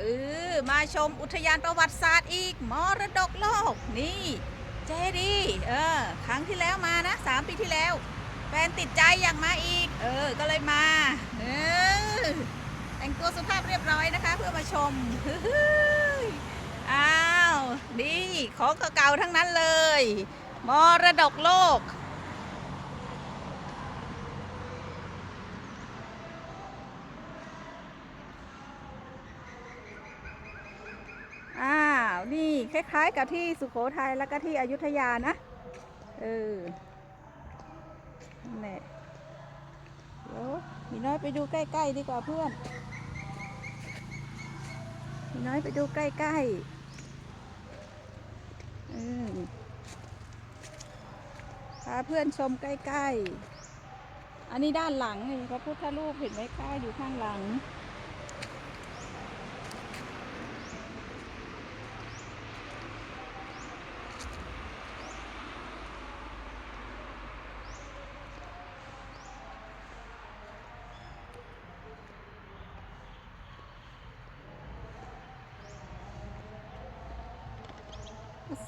เออมาชมอุทยานประวัติศาสตร์อีกมรดกโลกนี่เจดีย์เออครั้งที่แล้วมานะสามปีที่แล้วแฟนติดใจอยากมาอีก เออ ก็เลยมา เออ แต่งตัวสุภาพเรียบร้อยนะคะ เพื่อมาชมอ้าว นี่ ของเก่าๆทั้งนั้นเลย มรดกโลก อ้าว นี่ คล้าย ๆ กับที่สุโขทัยแล้วก็ที่อยุธยานะเออนั่เดี๋ยวมีน้อยไปดูใกล้ ๆ ดีกว่าเพื่อนมีน้อยไปดูใกล้ๆเออพาเพื่อนชมใกล้ ๆ อันนี้ด้านหลังนี่พระพุทธรูปเห็นไหมคะอยู่ข้างหลัง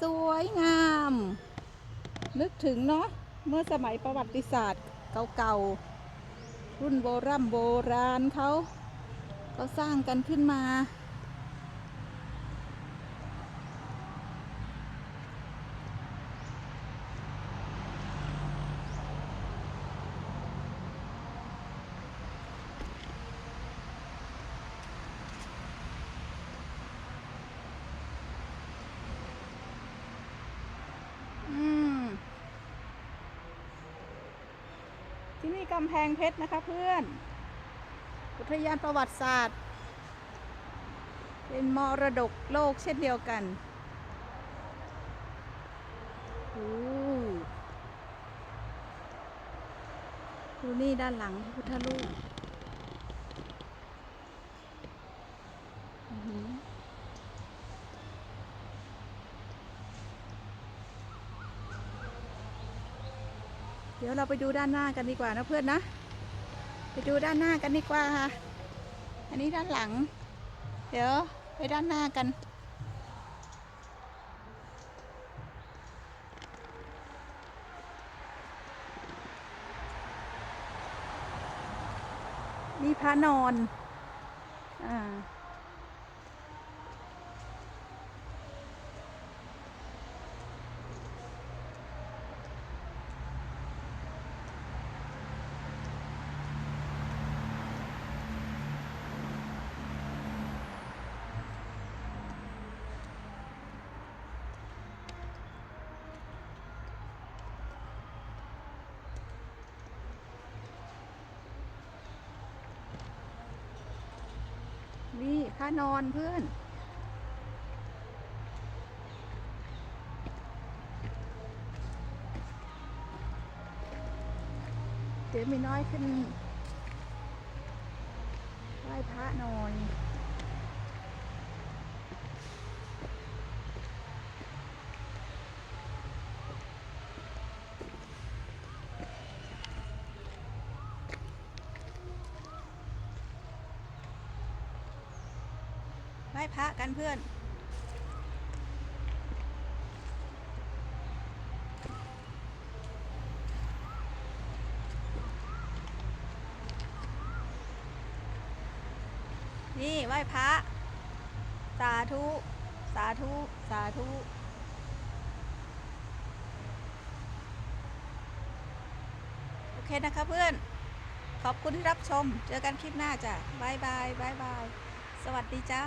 สวยงาม นึกถึงเนาะเมื่อสมัยประวัติศาสตร์เก่าๆ รุ่นโบรโบราณเขาเขาสร้างกันขึ้นมา อืม ที่นี่ กำแพงเพชรนะคะเพื่อน อุทยานประวัติศาสตร์ เป็นมรดกโลกเช่นเดียวกันดูนี่ด้านหลังพระพุทธรูปอื้อหือ เดี๋ยวเราไปดูด้านหน้ากันดีกว่านะเพื่อนนะ ไปดูด้านหน้ากันดีกว่าค่ะ อันนี้ด้านหลัง เดี๋ยวไปด้านหน้ากัน นี่พระนอน อ่า นี่ค่านอนเพื่อน เดี๋ยวมีน้อยขึ้นไหว้พระนอน ไหว้พระกันเพื่อน นี่ไหว้พระ สาธุ สาธุ สาธุโอเคนะคะเพื่อน ขอบคุณที่รับชม เจอกันคลิปหน้าจ้ะบายบายบายบาย สวัสดีจ้า